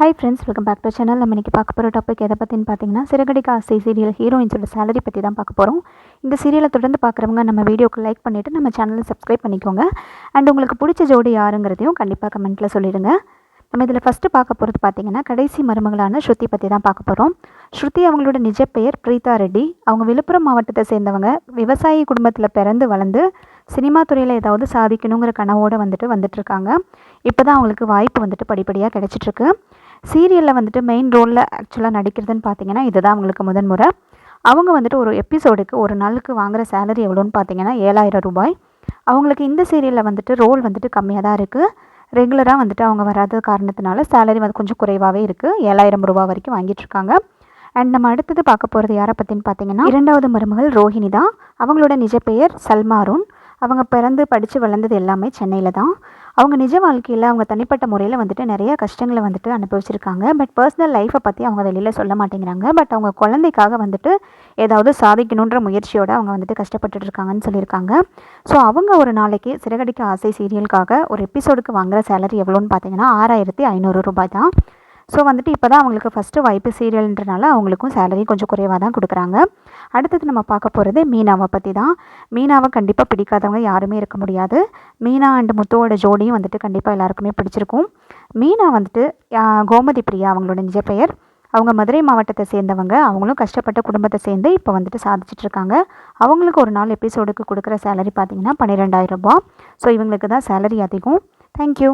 Hi friends welcome back to channel நம்ம இன்றைக்கி பார்க்க போகிற டாபிக் எதை பற்றின்னு பார்த்தீங்கன்னா சிறகடிக்க ஆசை சீரியல் ஹீரோயின்ஸோட சேலரி பற்றி தான் பார்க்க போகிறோம் இந்த சீரியலை தொடர்ந்து பார்க்குறவங்க நம்ம வீடியோக்கு லைக் பண்ணிவிட்டு நம்ம சேனலை சப்ஸ்கிரைப் பண்ணிக்கோங்க. அண்ட் உங்களுக்கு பிடிச்ச ஜோடி யாருங்கிறதையும் கண்டிப்பாக கமெண்ட்டில் சொல்லிடுங்க. நம்ம இதில் ஃபஸ்ட்டு பார்க்க போகிறது பார்த்தீங்கன்னா கடைசி மருமகளான ஸ்ருதி பற்றி தான் பார்க்க போகிறோம் ஸ்ருதி அவங்களோட நிஜ பெயர் பிரீதா ரெட்டி. அவங்க விழுப்புரம் மாவட்டத்தை சேர்ந்தவங்க. விவசாயி குடும்பத்தில் பிறந்து வளர்ந்து சினிமா துறையில் ஏதாவது சாதிக்கணுங்கிற கனவோடு வந்துட்டு வந்துட்டுருக்காங்க இப்போ தான் அவங்களுக்கு வாய்ப்பு வந்துட்டு படிப்படியாக கிடச்சிட்ருக்கு சீரியலில் வந்துட்டு மெயின் ரோலில் ஆக்சுவலாக நடிக்கிறதுன்னு பார்த்தீங்கன்னா இதுதான் அவங்களுக்கு முதன்முறை அவங்க வந்துட்டு ஒரு எபிசோடுக்கு ஒரு நாளுக்கு வாங்குகிற சேலரி எவ்வளோன்னு பார்த்தீங்கன்னா ஏழாயிரம் ரூபாய். அவங்களுக்கு இந்த சீரியலில் வந்துட்டு ரோல் வந்துட்டு கம்மியாக தான் இருக்குது ரெகுலராக வந்துட்டு அவங்க வராத காரணத்தினால சேலரி வந்து கொஞ்சம் குறைவாகவே இருக்குது ஏழாயிரம் ரூபா வரைக்கும் வாங்கிட்டுருக்காங்க அண்ட் நம்ம அடுத்தது பார்க்க போகிறது யாரை பற்றின்னு பார்த்தீங்கன்னா இரண்டாவது மருமகள் ரோஹிணி தான். அவங்களோட நிஜ பெயர் சல்மாருன் அவங்க பிறந்து படித்து வளர்ந்தது எல்லாமே சென்னையில் தான். அவங்க நிஜ வாழ்க்கையில் அவங்க தனிப்பட்ட முறையில் வந்துட்டு நிறைய கஷ்டங்களை வந்துட்டு அனுபவிச்சிருக்காங்க. பட் பர்சனல் லைஃப்பை பற்றி அவங்க வெளியில் சொல்ல மாட்டேங்கிறாங்க. பட் அவங்க குழந்தைக்காக வந்துட்டு ஏதாவது சாதிக்கணுன்ற முயற்சியோடு அவங்க வந்துட்டு கஷ்டப்பட்டுட்டு இருக்காங்கன்னு சொல்லியிருக்காங்க. ஸோ அவங்க ஒரு நாளைக்கு சிறகடிக்க ஆசை சீரியலுக்காக ஒரு எபிசோடுக்கு வாங்குகிற சேலரி எவ்வளோன்னு பார்த்தீங்கன்னா ஆறாயிரத்தி ஐநூறு ரூபாய் தான். ஸோ வந்துட்டு இப்போ தான் அவங்களுக்கு ஃபஸ்ட்டு வாய்ப்பு சீரியல்ன்றனால அவங்களுக்கும் சேலரி கொஞ்சம் குறைவாக தான் கொடுக்குறாங்க. அடுத்தது நம்ம பார்க்க போகிறது மீனாவை பற்றி தான் மீனாவை கண்டிப்பாக பிடிக்காதவங்க யாருமே இருக்க முடியாது. மீனா அண்ட் முத்துவோட ஜோடியும் வந்துட்டு கண்டிப்பாக எல்லாருக்குமே பிடிச்சிருக்கும். மீனா வந்துட்டு கோமதி பிரியா அவங்களோட நிஜ பெயர். அவங்க மதுரை மாவட்டத்தை சேர்ந்தவங்க. அவங்களும் கஷ்டப்பட்ட குடும்பத்தை சேர்ந்து இப்போ வந்துட்டு சாதிச்சுட்டு இருக்காங்க. அவங்களுக்கு ஒரு நாள் எபிசோடுக்கு கொடுக்குற சேலரி பார்த்தீங்கன்னா பன்னிரெண்டாயிரம் ரூபா ஸோ இவங்களுக்கு தான் சேலரி அதிகம் தேங்க்யூ